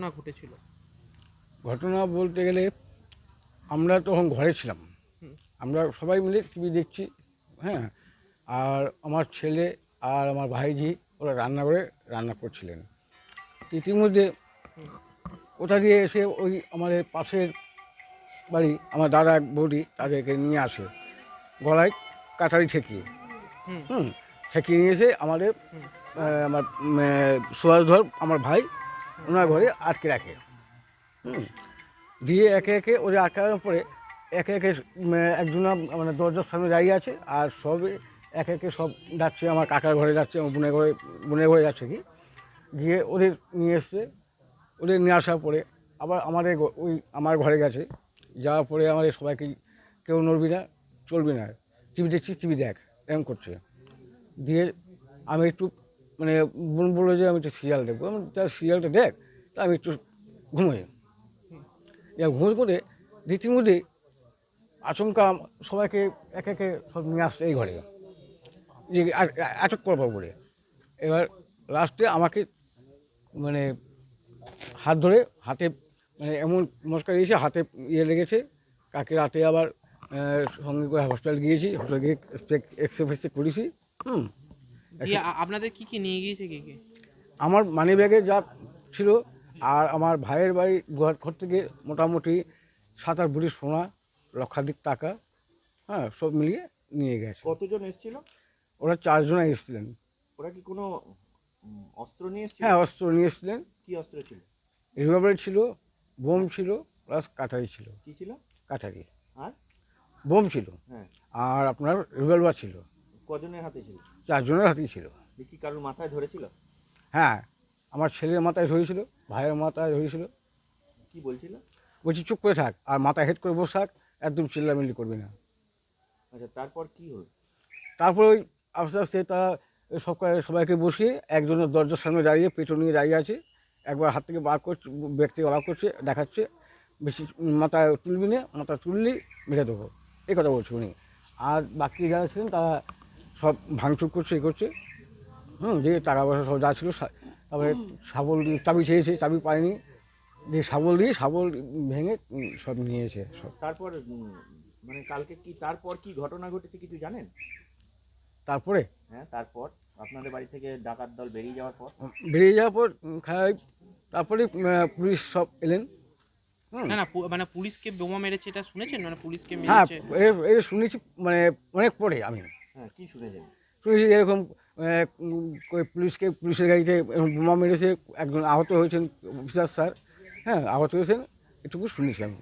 ঘটনা ঘটেছিল? ঘটনা বলতে গেলে আমরা তখন ঘরে ছিলাম। আমরা সবাই মিলে টিভি দেখছি হ্যাঁ। আর আমার ছেলে আর আমার ভাইজি ওরা রান্না করে রান্না করছিলেন। ইতিমধ্যে কোথা দিয়ে এসে ওই আমাদের পাশের বাড়ি আমার দাদা এক বৌদি তাদেরকে নিয়ে আসে। গলায় কাটারি ঠেকিয়ে। হুম। ঠেকিয়ে নিয়ে এসে আমাদের আমার সুভাষধর আমার ভাই ওনার ঘরে আটকে রাখে। দিয়ে একে একে ওদের আটকানোর পরে একে একে একজনা মানে দরজার সামনে দাঁড়িয়ে আছে আর সবে একে একে সব যাচ্ছে, আমার কাকার ঘরে যাচ্ছে, আমার বোনের ঘরে বোনের ঘরে যাচ্ছে কি? গিয়ে ওদের নিয়ে এসছে। ওদের নিয়ে আসার পরে আবার আমাদের ওই আমার ঘরে গেছে। যাওয়ার পরে আমাদের সবাইকে কেউ নড়বি না, চলবি না। টিভি দেখছিস, টিভি দেখ এরকম করছে। দিয়ে আমি একটু মানে বোন বলল যে আমি একটু সিরিয়াল দেখব। আমি তার সিরিয়ালটা দেখ, তা আমি একটু ঘুমোই। এবার ঘুমোই করে রীতিমধ্যে আচমকা সবাইকে একে একে সব নিয়ে আসছে এই ঘরে। যে আটক করব বলে। এবার লাস্টে আমাকে মানে হাত ধরে হাতে মানে এমন মস্কা দিয়েছে হাতে ইয়ে লেগেছে। কাকে রাতে আবার সঙ্গে করে হসপিটাল গিয়েছি। হসপিটাল গিয়ে এক্স রে ফেক্সরে করেছি। হুম। দিয়ে আপনাদের কি কি নিয়ে গিয়েছে কি কি? আমার মানি ব্যাগে যা ছিল আর আমার ভাইয়ের বাড়ি ঘর ঘর থেকে মোটামুটি সাত আট বুড়ি সোনা লক্ষাধিক টাকা হ্যাঁ সব মিলিয়ে নিয়ে গেছে। কতজন এসেছিল? ওরা চারজন এসেছিলেন। ওরা কি কোনো অস্ত্র নিয়ে এসেছিল? হ্যাঁ অস্ত্র নিয়ে এসেছিলেন। কি অস্ত্র ছিল? রিভলভার ছিল বোম ছিল প্লাস কাটারি ছিল। কি ছিল? কাটারি আর? বোম ছিল। হ্যাঁ। আর আপনার রিভলভার ছিল। কজনের হাতে ছিল? চারজনের হাতেই ছিল। কি কারোর মাথায় ধরেছিল? হ্যাঁ আমার ছেলের মাথায় ধরেছিল ভাইয়ের মাথায় ধরেছিল। কি বলছিল? বলছি চুপ করে থাক আর মাথা হেড করে বসে থাক একদম চিল্লামিল্লি করবি না। আচ্ছা তারপর কি হলো? তারপর ওই আস্তে আস্তে তারা সব সবাইকে বসিয়ে একজনের দরজার সামনে দাঁড়িয়ে পেটো নিয়ে দাঁড়িয়ে আছে। একবার হাত থেকে বার করছে থেকে বার করছে দেখাচ্ছে। বেশি মাথায় তুলবি না মাথা তুললি মেরে দেবো। এই কথা বলছে উনি। আর বাকি যারা ছিলেন তারা সব ভাঙচুর করছে এ করছে। হুম দিয়ে টাকা পয়সা সব যা ছিল তারপরে শাবল দিয়ে চাবি চেয়েছে চাবি পায়নি। দিয়ে শাবল দিয়ে শাবল ভেঙে সব নিয়েছে সব। তারপর মানে কালকে কি তারপর কি ঘটনা ঘটেছে কিছু জানেন? তারপরে? হ্যাঁ তারপর? আপনাদের বাড়ি থেকে ডাকাত দল বেরিয়ে যাওয়ার পর? বেরিয়ে যাওয়ার পর খাই তারপরে পুলিশ সব এলেন। হুম। না না মানে পুলিশকে বোমা মেরেছে এটা শুনেছেন? মানে পুলিশকে হ্যাঁ মেরেছে? এ শুনেছি মানে অনেক পরে আমি। হ্যাঁ শুনেছি এরকম পুলিশকে, পুলিশের গাড়িতে বোমা মেরেছে, একজন আহত হয়েছেন অফিসার স্যার। হ্যাঁ আহত হয়েছেন, এটুকু শুনেছি আমি।